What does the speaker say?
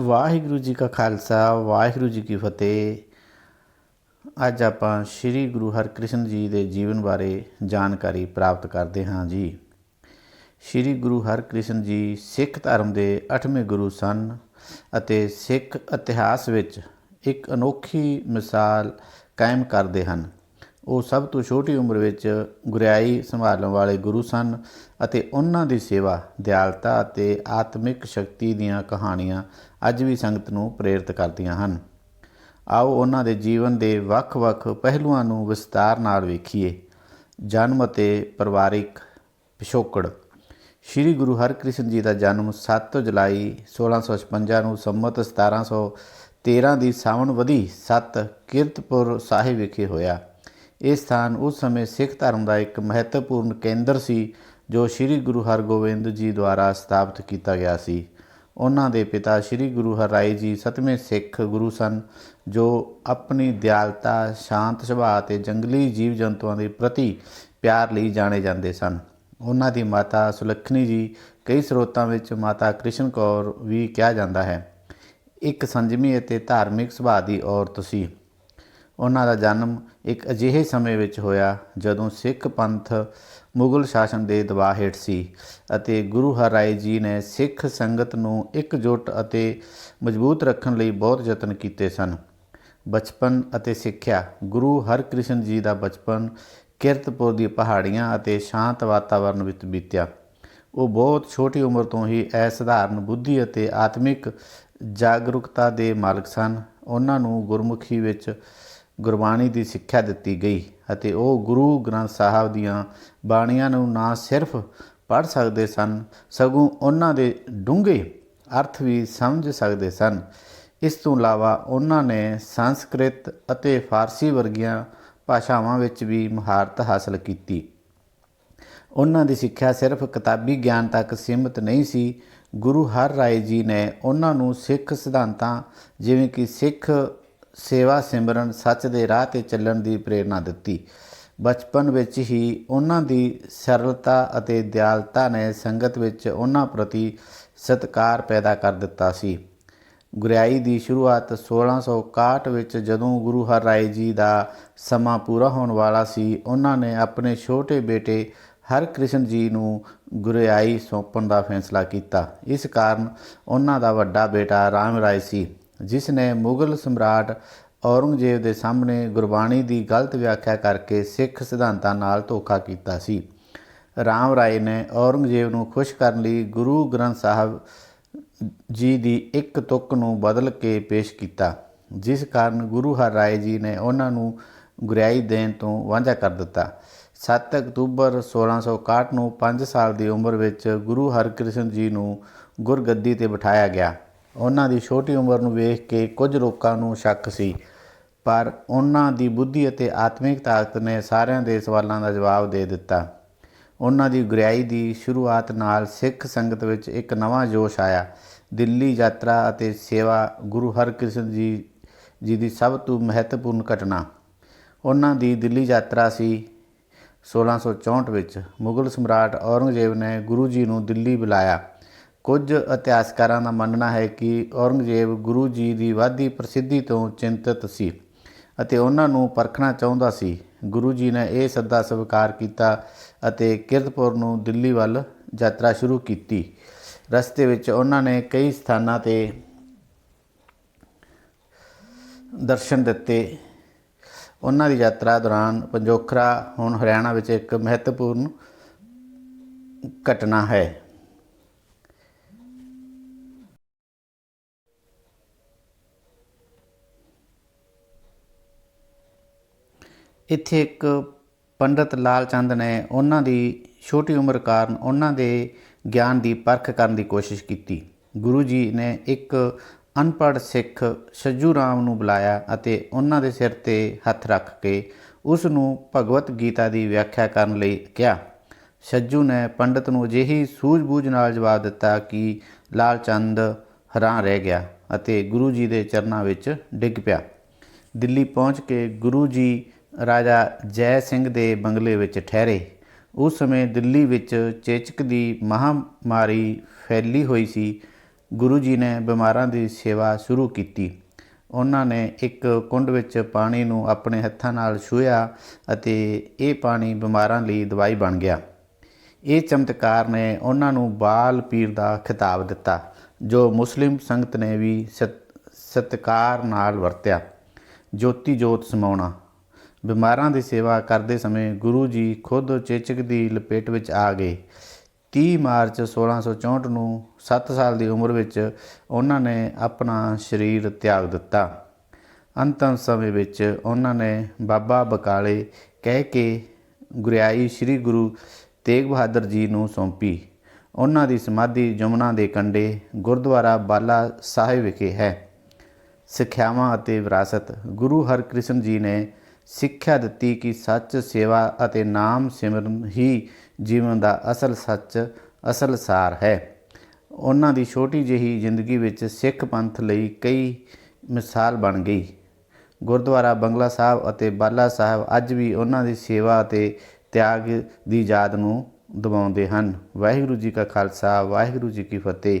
ਵਾਹਿਗੁਰੂ ਜੀ ਕਾ ਖਾਲਸਾ, ਵਾਹਿਗੁਰੂ ਜੀ ਕੀ ਫਤਿਹ। ਅੱਜ ਆਪਾਂ ਸ੍ਰੀ ਗੁਰੂ ਹਰਕ੍ਰਿਸ਼ਨ ਜੀ ਦੇ ਜੀਵਨ ਬਾਰੇ ਜਾਣਕਾਰੀ ਪ੍ਰਾਪਤ ਕਰਦੇ ਹਾਂ ਜੀ। ਸ੍ਰੀ ਗੁਰੂ ਹਰਕ੍ਰਿਸ਼ਨ ਜੀ ਸਿੱਖ ਧਰਮ ਦੇ 8ਵੇਂ ਗੁਰੂ ਸਨ ਅਤੇ ਸਿੱਖ ਇਤਿਹਾਸ ਵਿੱਚ ਇੱਕ ਅਨੋਖੀ ਮਿਸਾਲ ਕਾਇਮ ਕਰਦੇ ਹਨ। ਉਹ ਸਭ ਤੋਂ ਛੋਟੀ ਉਮਰ ਵਿੱਚ ਗੁਰਿਆਈ ਸੰਭਾਲਣ ਵਾਲੇ ਗੁਰੂ ਸਨ ਅਤੇ ਉਹਨਾਂ ਦੀ ਸੇਵਾ ਦਿਆਲਤਾ ਅਤੇ ਆਤਮਿਕ ਸ਼ਕਤੀ ਦੀਆਂ ਕਹਾਣੀਆਂ ਅੱਜ ਵੀ ਸੰਗਤ ਨੂੰ ਪ੍ਰੇਰਿਤ ਕਰਦੀਆਂ ਹਨ। ਆਓ ਉਹਨਾਂ ਦੇ ਜੀਵਨ ਦੇ ਵੱਖ-ਵੱਖ ਪਹਿਲੂਆਂ ਨੂੰ ਵਿਸਤਾਰ ਨਾਲ ਵੇਖੀਏ। ਜਨਮ ਅਤੇ ਪਰਿਵਾਰਿਕ ਪਿਛੋਕੜ। ਸ੍ਰੀ ਗੁਰੂ ਹਰਕ੍ਰਿਸ਼ਨ ਜੀ ਦਾ ਜਨਮ 7 ਜੁਲਾਈ 1656 ਨੂੰ ਸੰਮਤ 1713 ਦੀ ਸਾਵਣ ਵਧੀ 7 ਕਿਰਤਪੁਰ ਸਾਹਿਬ ਵਿਖੇ ਹੋਇਆ। ਇਹ ਸਥਾਨ ਉਸ ਸਮੇਂ ਸਿੱਖ ਧਰਮ ਦਾ ਇੱਕ ਮਹੱਤਵਪੂਰਨ ਕੇਂਦਰ ਸੀ, ਜੋ ਸ੍ਰੀ ਗੁਰੂ ਹਰਗੋਬਿੰਦ ਜੀ ਦੁਆਰਾ ਸਥਾਪਿਤ ਕੀਤਾ ਗਿਆ ਸੀ। ਉਹਨਾਂ ਦੇ ਪਿਤਾ ਸ੍ਰੀ ਗੁਰੂ ਹਰਰਾਏ ਜੀ ਸਤਵੇਂ ਸਿੱਖ ਗੁਰੂ ਸਨ, ਜੋ ਆਪਣੀ ਦਿਆਲਤਾ, ਸ਼ਾਂਤ ਸੁਭਾਅ ਤੇ ਜੰਗਲੀ ਜੀਵ ਜੰਤੂਆਂ ਦੇ ਪ੍ਰਤੀ ਪਿਆਰ ਲਈ ਜਾਣੇ ਜਾਂਦੇ ਸਨ। ਉਹਨਾਂ ਦੀ ਮਾਤਾ ਸੁਲੱਖਣੀ ਜੀ ਕਈ ਸਰੋਤਾਂ ਵਿੱਚ ਮਾਤਾ ਕ੍ਰਿਸ਼ਨ ਕੌਰ ਵੀ ਕਿਹਾ ਜਾਂਦਾ ਹੈ। ਇੱਕ ਸੰਜਮੀ ਅਤੇ ਧਾਰਮਿਕ ਸੁਭਾਅ ਦੀ ਔਰਤ ਸੀ। ਉਹਨਾਂ ਦਾ ਜਨਮ ਇੱਕ ਅਜਿਹੇ ਸਮੇਂ ਵਿੱਚ ਹੋਇਆ ਜਦੋਂ ਸਿੱਖ ਪੰਥ ਮੁਗਲ ਸ਼ਾਸਨ ਦੇ ਦਬਾਅ ਹੇਠ ਸੀ ਅਤੇ ਗੁਰੂ ਹਰਰਾਏ ਜੀ ਨੇ ਸਿੱਖ ਸੰਗਤ ਨੂੰ ਇਕਜੁੱਟ ਅਤੇ ਮਜ਼ਬੂਤ ਰੱਖਣ ਲਈ ਬਹੁਤ ਯਤਨ ਕੀਤੇ ਸਨ। ਬਚਪਨ ਅਤੇ ਸਿੱਖਿਆ, ਗੁਰੂ ਹਰਕ੍ਰਿਸ਼ਨ ਜੀ ਦਾ ਬਚਪਨ ਕਿਰਤਪੁਰ ਦੀ ਪਹਾੜੀਆਂ ਅਤੇ ਸ਼ਾਂਤ ਵਾਤਾਵਰਣ ਵਿੱਚ ਬੀਤਿਆ। ਉਹ ਬਹੁਤ ਛੋਟੀ ਉਮਰ ਤੋਂ ਹੀ ਅਸਧਾਰਨ ਬੁੱਧੀ ਅਤੇ ਆਤਮਿਕ ਜਾਗਰੂਕਤਾ ਦੇ ਮਾਲਕ ਸਨ। ਉਹਨਾਂ ਨੂੰ ਗੁਰਮੁਖੀ ਵਿੱਚ ਗੁਰਬਾਣੀ ਦੀ ਸਿੱਖਿਆ ਦਿੱਤੀ ਗਈ ਅਤੇ ਉਹ ਗੁਰੂ ਗ੍ਰੰਥ ਸਾਹਿਬ ਦੀਆਂ ਬਾਣੀਆਂ ਨੂੰ ਨਾ ਸਿਰਫ ਪੜ੍ਹ ਸਕਦੇ ਸਨ, ਸਗੋਂ ਉਹਨਾਂ ਦੇ ਡੂੰਘੇ ਅਰਥ ਵੀ ਸਮਝ ਸਕਦੇ ਸਨ। ਇਸ ਤੋਂ ਇਲਾਵਾ ਉਹਨਾਂ ਨੇ ਸੰਸਕ੍ਰਿਤ ਅਤੇ ਫਾਰਸੀ ਵਰਗੀਆਂ ਭਾਸ਼ਾਵਾਂ ਵਿੱਚ ਵੀ ਮਹਾਰਤ ਹਾਸਲ ਕੀਤੀ। ਉਹਨਾਂ ਦੀ ਸਿੱਖਿਆ ਸਿਰਫ ਕਿਤਾਬੀ ਗਿਆਨ ਤੱਕ ਸੀਮਿਤ ਨਹੀਂ ਸੀ। ਗੁਰੂ ਹਰ ਰਾਏ ਜੀ ਨੇ ਉਹਨਾਂ ਨੂੰ ਸਿੱਖ ਸਿਧਾਂਤਾਂ, ਜਿਵੇਂ ਕਿ ਸਿੱਖ ਸੇਵਾ ਸਿਮਰਨ ਸੱਚ ਦੇ ਰਾਹ ਤੇ ਚੱਲਣ ਦੀ ਪ੍ਰੇਰਣਾ ਦਿੱਤੀ। ਬਚਪਨ ਵਿੱਚ ਹੀ ਉਹਨਾਂ ਦੀ ਸਰਲਤਾ ਅਤੇ ਦਿਆਲਤਾ ਨੇ ਸੰਗਤ ਵਿੱਚ ਉਹਨਾਂ ਪ੍ਰਤੀ ਸਤਿਕਾਰ ਪੈਦਾ ਕਰ ਦਿੱਤਾ ਸੀ। ਗੁਰਿਆਈ ਦੀ ਸ਼ੁਰੂਆਤ 1661 ਵਿੱਚ ਜਦੋਂ ਗੁਰੂ ਹਰਰਾਏ ਜੀ ਦਾ ਸਮਾਂ ਪੂਰਾ ਹੋਣ ਵਾਲਾ ਸੀ, ਉਹਨਾਂ ਨੇ ਆਪਣੇ ਛੋਟੇ ਬੇਟੇ ਹਰਕ੍ਰਿਸ਼ਨ ਜੀ ਨੂੰ ਗੁਰਿਆਈ ਸੌਂਪਣ ਦਾ ਫੈਸਲਾ ਕੀਤਾ। ਇਸ ਕਾਰਨ ਉਹਨਾਂ ਦਾ ਵੱਡਾ ਬੇਟਾ ਰਾਮ ਰਾਏ ਸੀ। ਜਿਸ ਨੇ ਮੁਗਲ ਸਮਰਾਟ ਔਰੰਗਜ਼ੇਬ ਦੇ ਸਾਹਮਣੇ ਗੁਰਬਾਣੀ ਦੀ ਗਲਤ ਵਿਆਖਿਆ ਕਰਕੇ ਸਿੱਖ ਸਿਧਾਂਤਾਂ ਨਾਲ ਧੋਖਾ ਕੀਤਾ ਸੀ। ਰਾਮ ਰਾਏ ਨੇ ਔਰੰਗਜ਼ੇਬ ਨੂੰ ਖੁਸ਼ ਕਰਨ ਲਈ ਗੁਰੂ ਗ੍ਰੰਥ ਸਾਹਿਬ ਜੀ ਦੀ ਇੱਕ ਤੁਕ ਨੂੰ ਬਦਲ ਕੇ ਪੇਸ਼ ਕੀਤਾ, ਜਿਸ ਕਾਰਨ ਗੁਰੂ ਹਰ ਰਾਏ ਜੀ ਨੇ ਉਹਨਾਂ ਨੂੰ ਗੁਰਿਆਈ ਦੇਣ ਤੋਂ ਵਾਂਝਾ ਕਰ ਦਿੱਤਾ। 7 ਅਕਤੂਬਰ 1661 ਨੂੰ 5 ਸਾਲ ਦੀ ਉਮਰ ਵਿੱਚ ਗੁਰੂ ਹਰਕ੍ਰਿਸ਼ਨ ਜੀ ਨੂੰ ਗੁਰਗੱਦੀ ਤੇ ਬਿਠਾਇਆ ਗਿਆ। ਉਹਨਾਂ ਦੀ ਛੋਟੀ ਉਮਰ ਨੂੰ ਵੇਖ ਕੇ ਕੁਝ ਲੋਕਾਂ ਨੂੰ ਸ਼ੱਕ ਸੀ। ਪਰ ਉਹਨਾਂ ਦੀ ਬੁੱਧੀ ਅਤੇ ਆਤਮਿਕ ਤਾਕਤ ਨੇ ਸਾਰਿਆਂ ਦੇ ਸਵਾਲਾਂ ਦਾ ਜਵਾਬ ਦੇ ਦਿੱਤਾ। ਉਹਨਾਂ ਦੀ ਗੁਰਿਆਈ ਦੀ ਸ਼ੁਰੂਆਤ ਨਾਲ ਸਿੱਖ ਸੰਗਤ ਵਿੱਚ ਇੱਕ ਨਵਾਂ ਜੋਸ਼ ਆਇਆ। ਦਿੱਲੀ ਯਾਤਰਾ ਅਤੇ ਸੇਵਾ ਗੁਰੂ ਹਰਕ੍ਰਿਸ਼ਨ ਜੀ ਜੀ ਦੀ ਸਭ ਤੋਂ ਮਹੱਤਵਪੂਰਨ ਘਟਨਾ। ਉਹਨਾਂ ਦੀ ਦਿੱਲੀ ਯਾਤਰਾ ਸੀ 1664 ਵਿੱਚ। ਮੁਗਲ ਸਮਰਾਟ ਔਰੰਗਜ਼ੇਬ ਨੇ ਗੁਰੂ ਜੀ ਨੂੰ ਦਿੱਲੀ ਬੁਲਾਇਆ। ਕੁਝ ਇਤਿਹਾਸਕਾਰਾਂ ਦਾ ਮੰਨਣਾ ਹੈ ਕਿ ਔਰੰਗਜ਼ੇਬ ਗੁਰੂ ਜੀ ਦੀ ਵਾਧੀ ਪ੍ਰਸਿੱਧੀ ਤੋਂ ਚਿੰਤਤ ਸੀ ਅਤੇ ਉਹਨਾਂ ਨੂੰ ਪਰਖਣਾ ਚਾਹੁੰਦਾ ਸੀ। ਗੁਰੂ ਜੀ ਨੇ ਇਹ ਸੱਦਾ ਸਵੀਕਾਰ ਕੀਤਾ ਅਤੇ ਕਿਰਤਪੁਰ ਨੂੰ ਦਿੱਲੀ ਵੱਲ ਯਾਤਰਾ ਸ਼ੁਰੂ ਕੀਤੀ। ਰਸਤੇ ਵਿੱਚ ਉਹਨਾਂ ਨੇ ਕਈ ਸਥਾਨਾਂ ਤੇ ਦਰਸ਼ਨ ਦਿੱਤੇ। ਉਹਨਾਂ ਦੀ ਯਾਤਰਾ ਦੌਰਾਨ ਪੰਜੋਖਰਾ, ਹੁਣ ਹਰਿਆਣਾ ਵਿੱਚ ਇੱਕ ਮਹੱਤਵਪੂਰਨ ਘਟਨਾ ਹੈ। ਇੱਥੇ ਇੱਕ ਪੰਡਤ ਲਾਲ ਚੰਦ ਨੇ ਉਹਨਾਂ ਦੀ ਛੋਟੀ ਉਮਰ ਕਾਰਨ ਉਹਨਾਂ ਦੇ ਗਿਆਨ ਦੀ ਪਰਖ ਕਰਨ ਦੀ ਕੋਸ਼ਿਸ਼ ਕੀਤੀ। ਗੁਰੂ ਜੀ ਨੇ ਇੱਕ ਅਨਪੜ੍ਹ ਸਿੱਖ ਸੱਜੂ ਰਾਮ ਨੂੰ ਬੁਲਾਇਆ ਅਤੇ ਉਹਨਾਂ ਦੇ ਸਿਰ ਤੇ ਹੱਥ ਰੱਖ ਕੇ ਉਸ ਨੂੰ ਭਗਵਤ ਗੀਤਾ ਦੀ ਵਿਆਖਿਆ ਕਰਨ ਲਈ ਕਿਹਾ। ਸੱਜੂ ਨੇ ਪੰਡਤ ਨੂੰ ਅਜਿਹੀ ਸੂਝ-ਬੂਝ ਨਾਲ ਜਵਾਬ ਦਿੱਤਾ ਕਿ ਲਾਲ ਚੰਦ ਹੈਰਾਨ ਰਹਿ ਗਿਆ ਅਤੇ ਗੁਰੂ ਜੀ ਦੇ ਚਰਨਾਂ ਵਿੱਚ ਡਿੱਗ ਪਿਆ। ਦਿੱਲੀ ਪਹੁੰਚ ਕੇ ਗੁਰੂ ਜੀ ਰਾਜਾ ਜੈ ਸਿੰਘ ਦੇ ਬੰਗਲੇ ਵਿੱਚ ਠਹਿਰੇ। ਉਸ ਸਮੇਂ ਦਿੱਲੀ ਵਿੱਚ ਚੇਚਕ ਦੀ ਮਹਾਮਾਰੀ ਫੈਲੀ ਹੋਈ ਸੀ। ਗੁਰੂ ਜੀ ਨੇ ਬਿਮਾਰਾਂ ਦੀ ਸੇਵਾ ਸ਼ੁਰੂ ਕੀਤੀ। ਉਹਨਾਂ ਨੇ ਇੱਕ ਕੁੰਡ ਵਿੱਚ ਪਾਣੀ ਨੂੰ ਆਪਣੇ ਹੱਥਾਂ ਨਾਲ ਛੂਹਿਆ ਅਤੇ ਇਹ ਪਾਣੀ ਬਿਮਾਰਾਂ ਲਈ ਦਵਾਈ ਬਣ ਗਿਆ। ਇਹ ਚਮਤਕਾਰ ਨੇ ਉਹਨਾਂ ਨੂੰ ਬਾਲ ਪੀਰ ਦਾ ਖਿਤਾਬ ਦਿੱਤਾ, ਜੋ ਮੁਸਲਿਮ ਸੰਗਤ ਨੇ ਵੀ ਸਤ- ਸਤਿਕਾਰ ਨਾਲ ਵਰਤਿਆ। ਜੋਤੀ ਜੋਤ ਸਮਾਉਣਾ। ਬਿਮਾਰਾਂ ਦੀ ਸੇਵਾ ਕਰਦੇ ਸਮੇਂ ਗੁਰੂ ਜੀ ਖੁਦ ਚੇਚਕ ਦੀ ਲਪੇਟ ਵਿੱਚ ਆ ਗਏ। 30 ਮਾਰਚ 1664 ਨੂੰ 7 ਸਾਲ ਦੀ ਉਮਰ ਵਿੱਚ ਉਹਨਾਂ ਨੇ ਆਪਣਾ ਸਰੀਰ ਤਿਆਗ ਦਿੱਤਾ। ਅੰਤਮ ਸਮੇਂ ਵਿੱਚ ਉਹਨਾਂ ਨੇ ਬਾਬਾ ਬਕਾਲੇ ਕਹਿ ਕੇ ਗੁਰਿਆਈ ਸ੍ਰੀ ਗੁਰੂ ਤੇਗ ਬਹਾਦਰ ਜੀ ਨੂੰ ਸੌਂਪੀ। ਉਹਨਾਂ ਦੀ ਸਮਾਧੀ ਜਮਨਾ ਦੇ ਕੰਢੇ ਗੁਰਦੁਆਰਾ ਬਾਲਾ ਸਾਹਿਬ ਵਿਖੇ ਹੈ। ਸਿੱਖਿਆਵਾਂ ਅਤੇ ਵਿਰਾਸਤ ਗੁਰੂ ਹਰਕ੍ਰਿਸ਼ਨ ਜੀ ਨੇ ਸਿੱਖਿਆ ਦਿੱਤੀ ਕਿ ਸੱਚ, ਸੇਵਾ ਅਤੇ ਨਾਮ ਸਿਮਰਨ ਹੀ ਜੀਵਨ ਦਾ ਅਸਲ ਸੱਚ, ਅਸਲ ਸਾਰ ਹੈ। ਉਹਨਾਂ ਦੀ ਛੋਟੀ ਜਿਹੀ ਜ਼ਿੰਦਗੀ ਵਿੱਚ ਸਿੱਖ ਪੰਥ ਲਈ ਕਈ ਮਿਸਾਲ ਬਣ ਗਈ। ਗੁਰਦੁਆਰਾ ਬੰਗਲਾ ਸਾਹਿਬ ਅਤੇ ਬਾਲਾ ਸਾਹਿਬ ਅੱਜ ਵੀ ਉਹਨਾਂ ਦੀ ਸੇਵਾ ਅਤੇ ਤਿਆਗ ਦੀ ਯਾਦ ਨੂੰ ਦਿਵਾਉਂਦੇ ਹਨ। ਵਾਹਿਗੁਰੂ ਜੀ ਕਾ ਖਾਲਸਾ, ਵਾਹਿਗੁਰੂ ਜੀ ਕੀ ਫਤਿਹ।